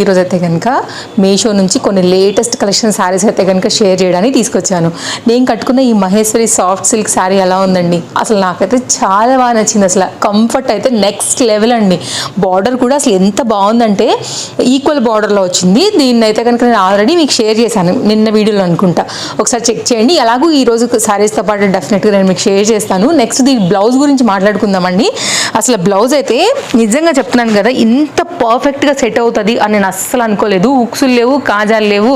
ఈరోజు అయితే కనుక మీషో నుంచి కొన్ని లేటెస్ట్ కలెక్షన్ శారీస్ అయితే కనుక షేర్ చేయడానికి తీసుకొచ్చాను. నేను కట్టుకున్న ఈ మహేశ్వరి సాఫ్ట్ సిల్క్ శారీ ఎలా ఉందండి? అసలు నాకైతే చాలా బాగా నచ్చింది. అసలు కంఫర్ట్ అయితే నెక్స్ట్ లెవెల్ అండి. బార్డర్ కూడా అసలు ఎంత బాగుందంటే ఈక్వల్ బార్డర్లో వచ్చింది. దీన్ని అయితే కనుక నేను ఆల్రెడీ మీకు షేర్ చేశాను. నిన్న వీడియోలో అనుకుంటా. ఒకసారి చెక్ చేయండి. ఎలాగూ ఈ రోజు శారీస్తో పాటు డెఫినెట్గా నేను మీకు షేర్ చేస్తాను. నెక్స్ట్ దీని బ్లౌజ్ గురించి మాట్లాడుకుందామండి. అసలు బ్లౌజ్ అయితే నిజంగా చెప్తున్నాను కదా ఇంత పర్ఫెక్ట్గా సెట్ అవుతుంది అని నేను అస్సలు అనుకోలేదు. ఉక్సులు లేవు కాజాలు లేవు.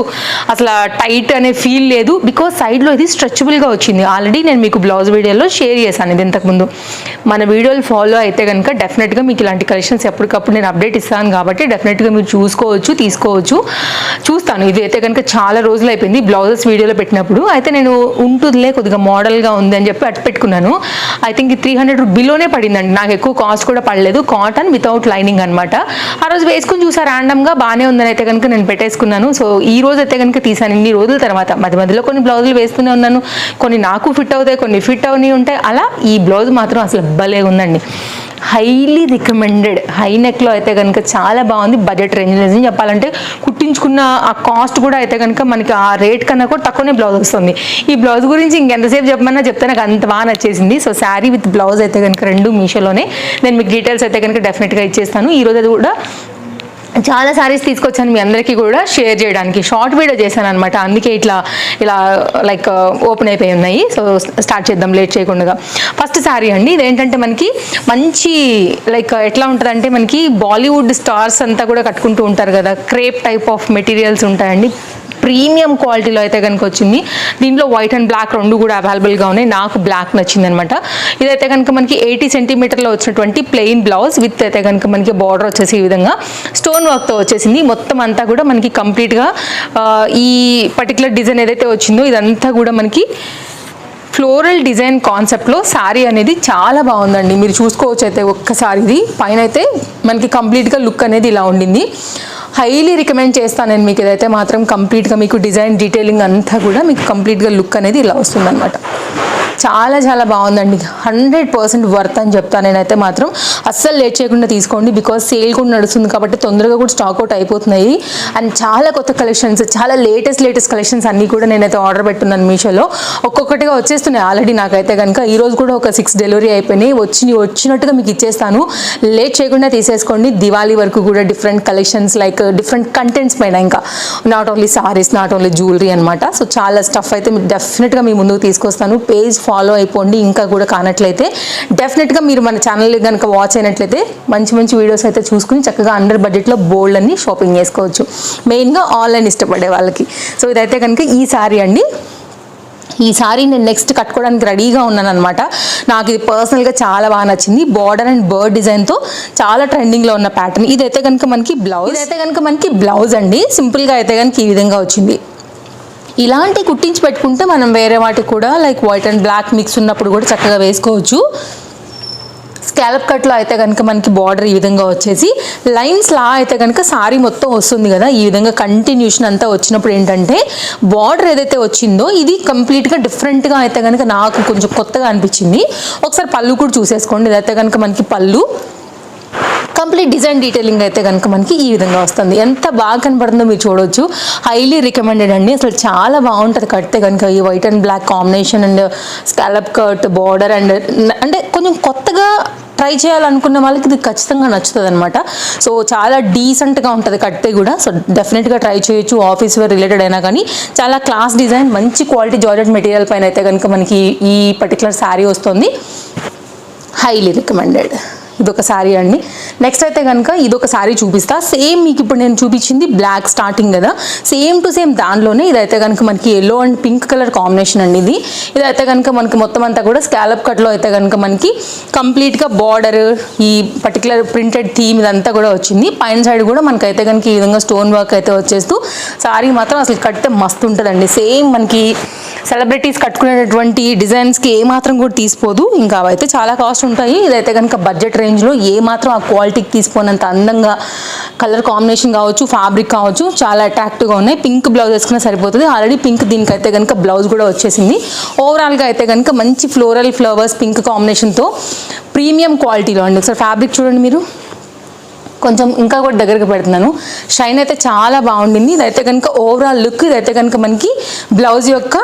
అసలు టైట్ అనే ఫీల్ లేదు. బికాజ్ సైడ్లో ఇది స్ట్రెచబుల్గా వచ్చింది. ఆల్రెడీ నేను మీకు బ్లౌజ్ వీడియోలో షేర్ చేశాను ఇది ఇంతకుముందు. మన వీడియోలు ఫాలో అయితే కనుక డెఫినెట్గా మీకు ఇలాంటి కలెక్షన్స్ ఎప్పటికప్పుడు నేను అప్డేట్ ఇస్తాను కాబట్టి డెఫినెట్గా మీరు చూసుకోవచ్చు తీసుకోవచ్చు. చూస్తాను. ఇది అయితే కనుక చాలా రోజులు అయిపోయింది బ్లౌజెస్ వీడియోలో పెట్టినప్పుడు. అయితే నేను ఉంటుందిలే కొద్దిగా మోడల్గా ఉంది అని చెప్పి అటు పెట్టుకున్నాను. ఐ థింక్ త్రీ హండ్రెడ్ బిలోనే పడిందండి. నాకు ఎక్కువ కాస్ట్ కూడా పడలేదు. కాటన్ వితౌట్ లైనింగ్ అనమాట ఆ రోజు వేసుకుని చూసా ర్యాండమ్గా బాగానే ఉందని అయితే కనుక నేను పెట్టేసుకున్నాను. సో ఈ రోజు అయితే కనుక తీసాను ఇన్ని రోజుల తర్వాత మధ్య మధ్యలో కొన్ని బ్లౌజులు వేస్తూనే ఉన్నాను. కొన్ని నాకు ఫిట్ అవుతాయి కొన్ని ఫిట్ అవని ఉంటాయి. అలా ఈ బ్లౌజ్ మాత్రం అసలు భలే ఉందండి. హైలీ రికమెండెడ్ హై నెక్లో అయితే కనుక చాలా బాగుంది. బడ్జెట్ రేంజ్ నిజం చెప్పాలంటే కుట్టించుకున్న ఆ కాస్ట్ కూడా అయితే కనుక మనకి ఆ రేట్ కన్నా కూడా తక్కువనే బ్లౌజ్ వస్తుంది. ఈ బ్లౌజ్ గురించి ఇంకెంతసేపు చెప్పమన్నా చెప్తే నాకు అంత బాగా నచ్చేసింది. సో శారీ విత్ బ్లౌజ్ అయితే కనుక రెండు మీషోలోనే. నేను మీకు డీటెయిల్స్ అయితే కనుక డెఫినెట్గా ఇచ్చేస్తాను. ఈ రోజు అది కూడా చాలా సారీస్ తీసుకొచ్చాను మీ అందరికీ కూడా షేర్ చేయడానికి. షార్ట్ వీడియో చేశాను అనమాట అందుకే ఇట్లా ఇలా లైక్ ఓపెన్ uh, అయిపోయి ఉన్నాయి. సో స్టార్ట్ చేద్దాం లేట్ చేయకుండా. ఫస్ట్ శారీ అండి. ఇదేంటంటే మనకి మంచి లైక్ ఎట్లా ఉంటుందంటే మనకి బాలీవుడ్ స్టార్స్ అంతా కూడా కట్టుకుంటూ ఉంటారు కదా. క్రేప్ టైప్ ఆఫ్ మెటీరియల్స్ ఉంటాయండి. ప్రీమియం క్వాలిటీలో అయితే కనుక వచ్చింది. దీంట్లో వైట్ అండ్ బ్లాక్ రెండు కూడా అవైలబుల్గా ఉన్నాయి. నాకు బ్లాక్ నచ్చింది అనమాట ఇదైతే కనుక మనకి ఎయిటీ సెంటీమీటర్లో వచ్చినటువంటి ప్లెయిన్ బ్లౌజ్ విత్ అయితే కనుక మనకి బార్డర్ వచ్చేసి ఈ విధంగా స్టోన్ వర్క్తో వచ్చేసింది. మొత్తం అంతా కూడా మనకి కంప్లీట్గా ఈ పర్టికులర్ డిజైన్ ఏదైతే వచ్చిందో ఇదంతా కూడా మనకి ఫ్లోరల్ డిజైన్ కాన్సెప్ట్లో శారీ అనేది చాలా బాగుందండి. మీరు చూసుకోవచ్చు అయితే ఒక్కసారి ఇది. పైన అయితే మనకి కంప్లీట్గా లుక్ అనేది ఇలా ఉండింది. హైలీ రికమెండ్ చేస్తాను నేను మీకు. ఇదైతే మాత్రం కంప్లీట్గా మీకు డిజైన్ డీటెయిలింగ్ అంతా కూడా మీకు కంప్లీట్గా లుక్ అనేది ఇలా వస్తుందన్నమాట. చాలా చాలా బాగుందండి. హండ్రెడ్ పర్సెంట్ వర్త్ అని చెప్తాను నేనైతే మాత్రం. అస్సలు లేట్ చేయకుండా తీసుకోండి. బికాస్ సేల్ కూడా నడుస్తుంది కాబట్టి తొందరగా కూడా స్టాక్ అవుట్ అయిపోతున్నాయి. అండ్ చాలా కొత్త కలెక్షన్స్ చాలా లేటెస్ట్ లేటెస్ట్ కలెక్షన్స్ అన్నీ కూడా నేనైతే ఆర్డర్ పెట్టున్నాను మీషోలో. ఒక్కొక్కటిగా వచ్చేస్తున్నాయి ఆల్రెడీ నాకైతే కనుక ఈరోజు కూడా ఒక సిక్స్ డెలివరీ అయిపోయినాయి. వచ్చి వచ్చినట్టుగా మీకు ఇచ్చేస్తాను. లేట్ చేయకుండా తీసేసుకోండి. దివాళీ వరకు కూడా different collections like different contents పైన ఇంకా. Not only saris not only jewellery అనమాట సో చాలా స్టఫ్ అయితే మీకు డెఫినెట్గా మీ ముందుకు తీసుకొస్తాను. పేజ్ ఫాలో అయిపోండి ఇంకా కూడా కానట్లయితే డెఫినెట్గా మీరు మన ఛానల్ కనుక వాచ్ అయినట్లయితే మంచి మంచి వీడియోస్ అయితే చూసుకుని చక్కగా అండర్ బడ్జెట్లో బోల్డ్ అన్ని షాపింగ్ చేసుకోవచ్చు. మెయిన్గా ఆన్లైన్ ఇష్టపడే వాళ్ళకి. సో ఇదైతే కనుక ఈ సారీ అండి. ఈ సారీ నేను నెక్స్ట్ కట్టుకోవడానికి రెడీగా ఉన్నాను అనమాట నాకు ఇది పర్సనల్గా చాలా బాగా నచ్చింది. బార్డర్ అండ్ బర్డ్ డిజైన్తో చాలా ట్రెండింగ్లో ఉన్న ప్యాటర్న్ ఇదైతే కనుక మనకి బ్లౌజ్ ఇదైతే కనుక మనకి బ్లౌజ్ అండి. సింపుల్గా అయితే కనుక ఈ విధంగా వచ్చింది. ఇలాంటి కుట్టించి పెట్టుకుంటే మనం వేరే వాటికి కూడా like white and black mix ఉన్నప్పుడు కూడా చక్కగా వేసుకోవచ్చు. స్కాలప్ కట్లో అయితే కనుక మనకి బార్డర్ ఈ విధంగా వచ్చేసి లైన్స్లా అయితే కనుక సారీ మొత్తం వస్తుంది కదా. ఈ విధంగా కంటిన్యూషన్ అంతా వచ్చినప్పుడు ఏంటంటే బార్డర్ ఏదైతే వచ్చిందో ఇది కంప్లీట్గా డిఫరెంట్గా అయితే కనుక నాకు కొంచెం కొత్తగా అనిపించింది. ఒకసారి పళ్ళు కూడా చూసేసుకోండి. ఇదైతే కనుక మనకి పళ్ళు. కంప్లీట్ డిజైన్ డీటెయిలింగ్ అయితే కనుక మనకి ఈ విధంగా వస్తుంది. ఎంత బాగా కనబడుతుందో మీరు చూడొచ్చు. హైలీ రికమెండెడ్ అండి. అసలు చాలా బాగుంటుంది కడితే కనుక ఈ white and black combination and scallop cut border and అంటే కొంచెం కొత్తగా ట్రై చేయాలనుకున్న వాళ్ళకి ఇది ఖచ్చితంగా నచ్చుతుంది అనమాట సో చాలా డీసెంట్గా ఉంటుంది కడితే కూడా. సో డెఫినెట్గా ట్రై చేయొచ్చు. ఆఫీస్ వేర్ రిలేటెడ్ అయినా కానీ చాలా క్లాస్ డిజైన్ మంచి క్వాలిటీ జార్జెట్ మెటీరియల్ పైన అయితే కనుక మనకి ఈ పర్టికులర్ శారీ వస్తుంది. హైలీ రికమెండెడ్ ఇదొక శారీ అండి. నెక్స్ట్ అయితే కనుక ఇదొక శారీ చూపిస్తా. సేమ్ మీకు ఇప్పుడు నేను చూపించింది బ్లాక్ స్టార్టింగ్ కదా. సేమ్ టు సేమ్ దానిలోనే ఇదైతే కనుక మనకి yellow and pink colour combination అండి ఇది. ఇదైతే కనుక మనకి మొత్తం అంతా కూడా స్కాలప్ కట్లో అయితే కనుక మనకి కంప్లీట్గా బార్డర్ ఈ పర్టికులర్ ప్రింటెడ్ థీమ్ ఇదంతా కూడా వచ్చింది. పైన సైడ్ కూడా మనకైతే కనుక ఈ విధంగా స్టోన్ వర్క్ అయితే వచ్చేస్తూ శారీ మాత్రం అసలు కడితే మస్తు ఉంటుందండి. సేమ్ మనకి సెలబ్రిటీస్ కట్టుకునేటటువంటి డిజైన్స్కి ఏ మాత్రం కూడా తీసిపోదు. ఇంకా అవైతే చాలా కాస్ట్ ఉంటాయి. ఇదైతే కనుక బడ్జెట్ రేంజ్లో ఏ మాత్రం ఆ క్వాలిటీకి తీసిపోయినంత అందంగా కలర్ కాంబినేషన్ కావచ్చు ఫ్యాబ్రిక్ కావచ్చు చాలా అట్రాక్టివ్గా ఉన్నాయి. పింక్ బ్లౌజ్ వేసుకున్నా సరిపోతుంది. ఆల్రెడీ పింక్ దీనికైతే కనుక బ్లౌజ్ కూడా వచ్చేసింది. ఓవరాల్గా అయితే కనుక మంచి ఫ్లోరల్ ఫ్లవర్స్ పింక్ కాంబినేషన్తో ప్రీమియం క్వాలిటీలో అండి. ఒకసారి ఫ్యాబ్రిక్ చూడండి మీరు. కొంచెం ఇంకా కూడా దగ్గరికి పెడుతున్నాను. షైన్ అయితే చాలా బాగుండింది. ఇదైతే కనుక ఓవరాల్ లుక్ ఇదైతే కనుక మనకి బ్లౌజ్ యొక్క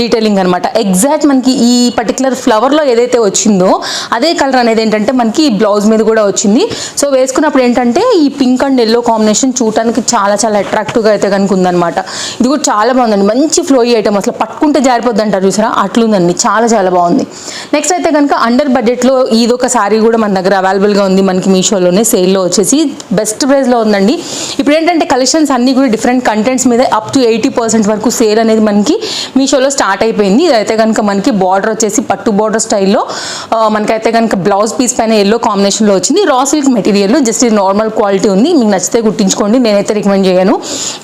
డీటెయిలింగ్ అనమాట ఎగ్జాక్ట్ మనకి ఈ పర్టికులర్ ఫ్లవర్లో ఏదైతే వచ్చిందో అదే కలర్ అనేది ఏంటంటే మనకి ఈ బ్లౌజ్ మీద కూడా వచ్చింది. సో వేసుకున్నప్పుడు ఏంటంటే ఈ పింక్ అండ్ ఎల్లో కాంబినేషన్ చూడటానికి చాలా చాలా అట్రాక్టివ్గా అయితే కనుక ఉందన్నమాట. ఇది కూడా చాలా బాగుందండి. మంచి ఫ్లోయీ ఐటమ్ అసలు పట్టుకుంటే జారిపోద్ది అంటారు చూసారా? అట్లుందండి. చాలా చాలా బాగుంది. నెక్స్ట్ అయితే కనుక అండర్ బడ్జెట్లో ఇది ఒక శారీ కూడా మన దగ్గర అవైలబుల్గా ఉంది మనకి మీషోలోనే. సేల్లో వచ్చేసి బెస్ట్ ప్రైస్లో ఉందండి. ఇప్పుడు ఏంటంటే కలెక్షన్స్ అన్నీ కూడా డిఫరెంట్ కంటెంట్స్ మీద అప్ టు ఎయిటీ పర్సెంట్ వరకు సేల్ అనేది మనకి మీషోలో స్టార్ట్ అయిపోయింది. ఇదైతే కనుక మనకి బార్డర్ వచ్చేసి పట్టు బార్డర్ స్టైల్లో మనకైతే కనుక బ్లౌజ్ పీస్ పైన ఎల్లో కాంబినేషన్లో వచ్చింది. రా సిల్క్ మెటీరియల్ జస్ట్ ఇది నార్మల్ క్వాలిటీ ఉంది. మీకు నచ్చితే కుట్టించుకోండి నేనైతే రికమెండ్ చేయను.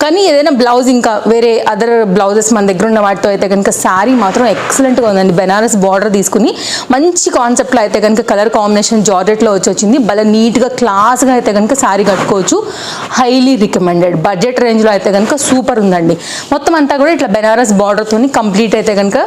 కానీ ఏదైనా బ్లౌజ్ ఇంకా వేరే అదర్ బ్లౌజెస్ మన దగ్గర ఉన్న వాటితో అయితే కనుక శారీ మాత్రం ఎక్సలెంట్గా ఉందండి. బెనారస్ బార్డర్ తీసుకుని మంచి కాన్సెప్ట్లో అయితే కనుక కలర్ కాంబినేషన్ జార్జెట్లో వచ్చి వచ్చింది. భలే నీట్గా క్లాస్గా అయితే కనుక శారీ కట్టుకోవచ్చు. హైలీ రికమెండెడ్ బడ్జెట్ రేంజ్లో అయితే కనుక సూపర్ ఉందండి. మొత్తం అంతా కూడా ఇట్లా బెనారస్ బార్డర్తో కంప్లీట్ అయితే కనుక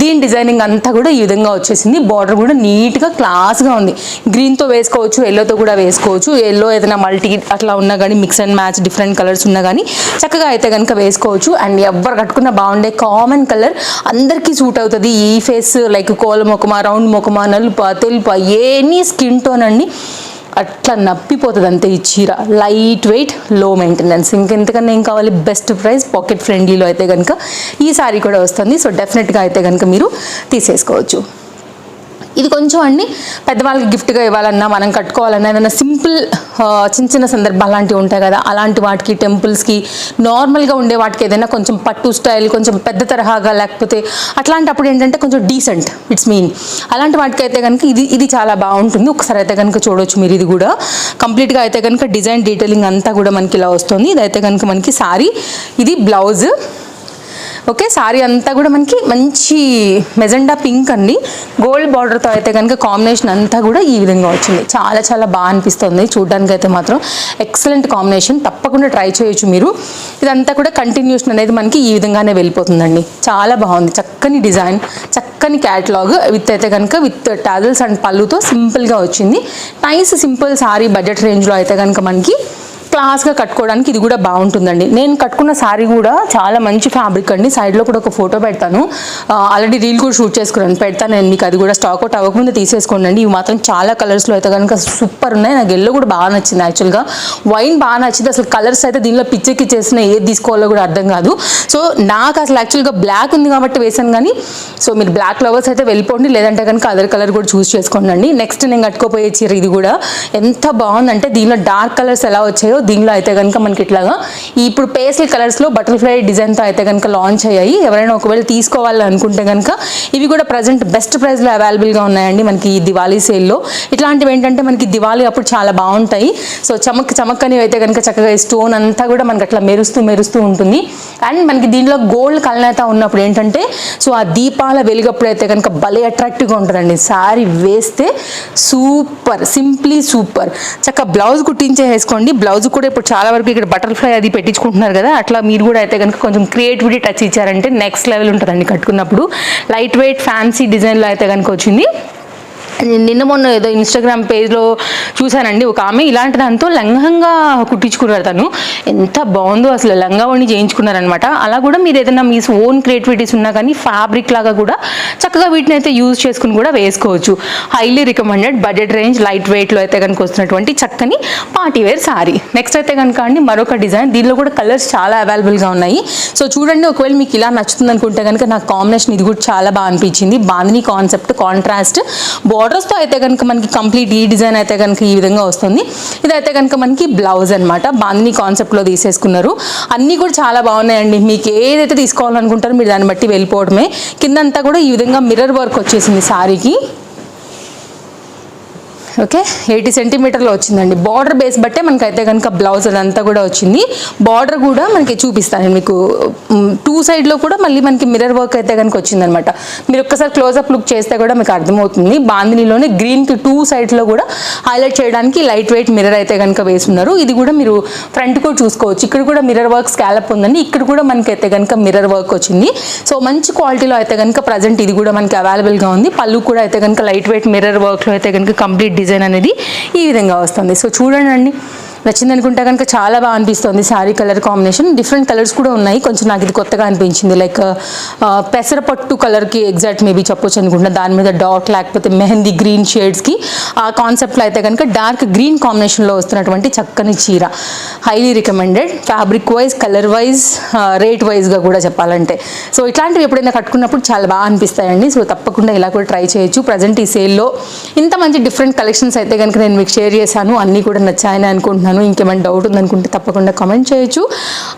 దీని డిజైనింగ్ అంతా కూడా ఈ విధంగా వచ్చేసింది. బార్డర్ కూడా నీట్గా క్లాస్గా ఉంది. గ్రీన్తో వేసుకోవచ్చు ఎల్లోతో కూడా వేసుకోవచ్చు. ఎల్లో ఏదైనా మల్టీ అట్లా ఉన్నా కానీ mix and match different colours ఉన్నా కానీ చక్కగా అయితే కనుక వేసుకోవచ్చు. అండ్ ఎవరు కట్టుకున్నా బాగుండే కామన్ కలర్ అందరికీ సూట్ అవుతుంది. ఈ ఫేస్ లైక్ కోల మొకమా రౌండ్ ముఖమా నలుప తెలుప ఎనీ స్కిన్ టోన్ అండి అట్లా నప్పిపోతుంది అంతే ఈ చీర. లైట్ వెయిట్లో మెయింటెనెన్స్ ఇంకెంతకన్నా ఏం కావాలి? బెస్ట్ ప్రైస్ పాకెట్ ఫ్రెండ్లీలో అయితే కనుక ఈ సారీ కూడా వస్తుంది. సో డెఫినెట్గా అయితే కనుక మీరు తీసేసుకోవచ్చు. ఇది కొంచెం అండి పెద్దవాళ్ళకి గిఫ్ట్గా ఇవ్వాలన్నా మనం కట్టుకోవాలన్నా ఏదైనా సింపుల్ చిన్న చిన్న సందర్భాలు లాంటివి ఉంటాయి కదా అలాంటి వాటికి టెంపుల్స్కి నార్మల్గా ఉండే వాటికి ఏదైనా కొంచెం పట్టు స్టైల్ కొంచెం పెద్ద తరహాగా లేకపోతే అట్లాంటప్పుడు ఏంటంటే కొంచెం డీసెంట్ ఇట్స్ మీన్ అలాంటి వాటికి అయితే కనుక ఇది ఇది చాలా బాగుంటుంది. ఒకసారి అయితే కనుక చూడొచ్చు మీరు ఇది కూడా. కంప్లీట్గా అయితే కనుక డిజైన్ డీటెయిలింగ్ అంతా కూడా మనకి ఇలా వస్తుంది. ఇదైతే కనుక మనకి సారీ ఇది బ్లౌజ్. ఓకే సారీ అంతా కూడా మనకి మంచి మెజెండా పింక్ అండి. గోల్డ్ బార్డర్తో అయితే కనుక కాంబినేషన్ అంతా కూడా ఈ విధంగా వచ్చింది. చాలా చాలా బాగా అనిపిస్తుంది. చూడడానికి అయితే మాత్రం ఎక్సలెంట్ కాంబినేషన్ తప్పకుండా ట్రై చేయొచ్చు మీరు. ఇదంతా కూడా కంటిన్యూషన్ అనేది మనకి ఈ విధంగానే వెళ్ళిపోతుందండి. చాలా బాగుంది. చక్కని డిజైన్ చక్కని క్యాటలాగ్ విత్ అయితే కనుక విత్ టాజల్స్ అండ్ పళ్ళుతో సింపుల్గా వచ్చింది. నైస్ సింపుల్ సారీ బడ్జెట్ రేంజ్లో అయితే కనుక మనకి క్లాస్గా కట్టుకోవడానికి ఇది కూడా బాగుంటుందండి. నేను కట్టుకున్న శారీ కూడా చాలా మంచి ఫ్యాబ్రిక్ అండి. సైడ్లో కూడా ఒక ఫోటో పెడతాను. ఆల్రెడీ రీల్ కూడా షూట్ చేసుకున్నాను. పెడతాను నేను. మీకు అది కూడా స్టాక్ అవుట్ అవ్వకముందు తీసేసుకోండి అండి ఇవి మాత్రం చాలా కలర్స్లో అయితే కనుక సూపర్ ఉన్నాయి. నాకు ఎల్లో కూడా బాగా నచ్చింది యాక్చువల్గా వైన్ బాగా నచ్చింది. అసలు కలర్స్ అయితే దీనిలో పిచ్చెక్కి చేసిన ఏది తీసుకోవాలో కూడా అర్థం కాదు. సో నాకు అసలు యాక్చువల్గా బ్లాక్ ఉంది కాబట్టి వేసాను కానీ సో మీరు బ్లాక్ లవర్స్ అయితే వెళ్ళిపోండి. లేదంటే కనుక అదర్ కలర్ కూడా చూస్ చేసుకోండి నెక్స్ట్ నేను కట్టుకోపోయే చీర ఇది కూడా. ఎంత బాగుందంటే దీనిలో డార్క్ కలర్స్ ఎలా వచ్చాయో దీనిలో అయితే కనుక మనకి ఇట్లాగా ఇప్పుడు పేస్టల్ కలర్స్లో బటర్ఫ్లై డిజైన్తో అయితే కనుక లాంచ్ అయ్యాయి. ఎవరైనా ఒకవేళ తీసుకోవాలి అనుకుంటే కనుక ఇవి కూడా ప్రజెంట్ బెస్ట్ ప్రైస్లో అవైలబుల్గా ఉన్నాయండి మనకి ఈ దివాళీ సేల్లో ఇట్లాంటివి ఏంటంటే మనకి దివాళీ అప్పుడు చాలా బాగుంటాయి. సో చమక్ చమక్ అనేవి అయితే కనుక చక్కగా స్టోన్ అంతా కూడా మనకి అట్లా మెరుస్తూ మెరుస్తూ ఉంటుంది. అండ్ మనకి దీనిలో గోల్డ్ కలనేత ఉన్నప్పుడు ఏంటంటే సో ఆ దీపాల వెలుగప్పుడు అయితే కనుక భలే అట్రాక్టివ్గా ఉంటుందండి. శారీ వేస్తే సూపర్ సింప్లీ సూపర్ చక్క బ్లౌజ్ కుట్టించే వేసుకోండి బ్లౌజ్ కూడా ఇప్పుడు చాలా వరకు ఇక్కడ బటర్ఫ్లై అది పెట్టించుకుంటున్నారు కదా అట్లా మీరు కూడా అయితే కనుక కొంచెం క్రియేటివిటీ టచ్ ఇచ్చారంటే నెక్స్ట్ లెవెల్ ఉంటుందండి కట్టుకున్నప్పుడు. లైట్ వెయిట్ ఫ్యాన్సీ డిజైన్లో అయితే కనుక వచ్చింది. నిన్న మొన్న ఏదో ఇన్స్టాగ్రామ్ పేజ్లో చూశానండి. ఒక ఆమె ఇలాంటి దాంతో లంగంగా కుట్టించుకున్నారు తను. ఎంత బాగుందో అసలు లంగా వండి చేయించుకున్నారనమాట. అలా కూడా మీరు ఏదైనా మీ ఓన్ క్రియేటివిటీస్ ఉన్నా కానీ ఫ్యాబ్రిక్ లాగా కూడా చక్కగా వీటిని అయితే యూజ్ చేసుకుని కూడా వేసుకోవచ్చు. Highly recommended budget range light వెయిట్లో అయితే కనుక వస్తున్నటువంటి చక్కని పార్టీ వేర్ సారీ నెక్స్ట్ అయితే కనుక అండి మరొక డిజైన్ దీనిలో కూడా కలర్స్ చాలా అవైలబుల్గా ఉన్నాయి. సో చూడండి ఒకవేళ మీకు ఇలా నచ్చుతుంది అనుకుంటే కనుక నాకు కాంబినేషన్ ఇది కూడా చాలా బాగా అనిపించింది. బాందిని కాన్సెప్ట్ కాంట్రాస్ట్ బార్డర్స్తో అయితే కనుక మనకి కంప్లీట్ ఈ డిజైన్ అయితే కనుక ఈ విధంగా వస్తుంది. ఇదైతే కనుక మనకి బ్లౌజ్ అనమాట బాందిని కాన్సెప్ట్లో తీసేసుకున్నారు. అన్నీ కూడా చాలా బాగున్నాయండి. మీకు ఏదైతే తీసుకోవాలనుకుంటారో మీరు దాన్ని బట్టి వెళ్ళిపోవడమే. కిందంతా కూడా ఈ విధంగా మిర్రర్ వర్క్ వచ్చేసింది శారీకి ఓకే? ఎయిటీ సెంటీమీటర్లో వచ్చిందండి. బార్డర్ బేస్ బట్టే మనకైతే కనుక బ్లౌజ్ అదంతా కూడా వచ్చింది. బార్డర్ కూడా మనకి చూపిస్తాను మీకు. టూ సైడ్లో కూడా మళ్ళీ మనకి మిర్రర్ వర్క్ అయితే కనుక వచ్చిందనమాట. మీరు ఒక్కసారి క్లోజ్అప్ లుక్ చేస్తే కూడా మీకు అర్థమవుతుంది. బాందినీలోనే గ్రీన్కి టూ సైడ్లో కూడా హైలైట్ చేయడానికి లైట్ వెయిట్ మిర్రర్ అయితే కనుక వేసున్నారు. ఇది కూడా మీరు ఫ్రంట్ కూడా చూసుకోవచ్చు. ఇక్కడ కూడా మిర్రర్ వర్క్ స్కాలప్ ఉందండి. ఇక్కడ కూడా మనకైతే కనుక మిర్రర్ వర్క్ వచ్చింది. సో మంచి క్వాలిటీలో అయితే కనుక ప్రజెంట్ ఇది కూడా మనకి అవైలబుల్గా ఉంది. పళ్ళు కూడా అయితే కనుక లైట్ వెయిట్ మిర్రర్ వర్క్లో అయితే కనుక కంప్లీట్ డిజైన్ డిజైన్ అనేది ఈ విధంగా వస్తుంది. సో చూడండి. నచ్చింది అనుకుంటే కనుక చాలా బాగా అనిపిస్తుంది sari colour combination. Different colours కూడా ఉన్నాయి. కొంచెం నాకు ఇది కొత్తగా అనిపించింది. లైక్ uh, uh, పెసరపట్టు కలర్కి ఎగ్జాక్ట్ మేబీ చెప్పొచ్చు అనుకుంటున్నా. దాని మీద డాట్ లేకపోతే మెహందీ గ్రీన్ షేడ్స్కి ఆ కాన్సెప్ట్లో అయితే కనుక డార్క్ గ్రీన్ కాంబినేషన్లో వస్తున్నటువంటి చక్కని చీర. Highly recommended fabric wise colour wise rate వైజ్గా కూడా చెప్పాలంటే. సో ఇట్లాంటివి ఎప్పుడైనా కట్టుకున్నప్పుడు చాలా బాగా అనిపిస్తాయండి. సో తప్పకుండా ఇలా కూడా ట్రై చేయొచ్చు. ప్రజెంట్ ఈ సేల్లో ఇంత మంచి డిఫరెంట్ కలెక్షన్స్ అయితే కనుక నేను మీకు షేర్ చేశాను. అన్నీ కూడా నచ్చాయని అనుకుంటున్నాను. ఇంకేమైనా డౌట్ ఉందనుకుంటే తప్పకుండా కామెంట్ చేయొచ్చు.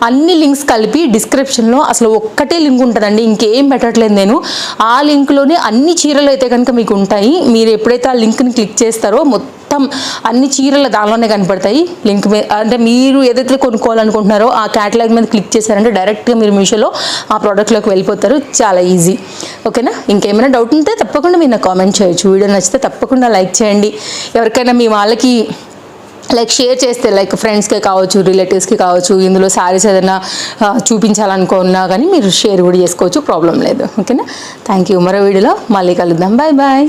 అన్ని లింక్స్ కలిపి డిస్క్రిప్షన్లో అసలు ఒక్కటే లింక్ ఉంటుందండి. ఇంకేం పెట్టట్లేదు నేను. ఆ లింక్లోనే అన్ని చీరలు అయితే కనుక మీకు ఉంటాయి. మీరు ఎప్పుడైతే ఆ లింక్ని క్లిక్ చేస్తారో మొత్తం అన్ని చీరలు దానిలోనే కనపడతాయి. లింక్ మీద అంటే మీరు ఏదైతే కొనుక్కోవాలనుకుంటున్నారో ఆ క్యాటలాగ్ మీద క్లిక్ చేశారంటే డైరెక్ట్గా మీరు మీషోలో ఆ ప్రోడక్ట్లోకి వెళ్ళిపోతారు. చాలా ఈజీ ఓకేనా? ఇంకేమైనా డౌట్ ఉంటే తప్పకుండా మీరు నాకు కామెంట్ చేయొచ్చు. వీడియో నచ్చితే తప్పకుండా లైక్ చేయండి. ఎవరికైనా మీ వాళ్ళకి లైక్ షేర్ చేస్తే లైక్ ఫ్రెండ్స్కి కావచ్చు రిలేటివ్స్కి కావచ్చు ఇందులో శారీస్ ఏదైనా చూపించాలనుకున్నా కానీ మీరు షేర్ కూడా చేసుకోవచ్చు ప్రాబ్లం లేదు. ఓకేనా థ్యాంక్ యూ మరో వీడియోలో మళ్ళీ కలుద్దాం. Bye bye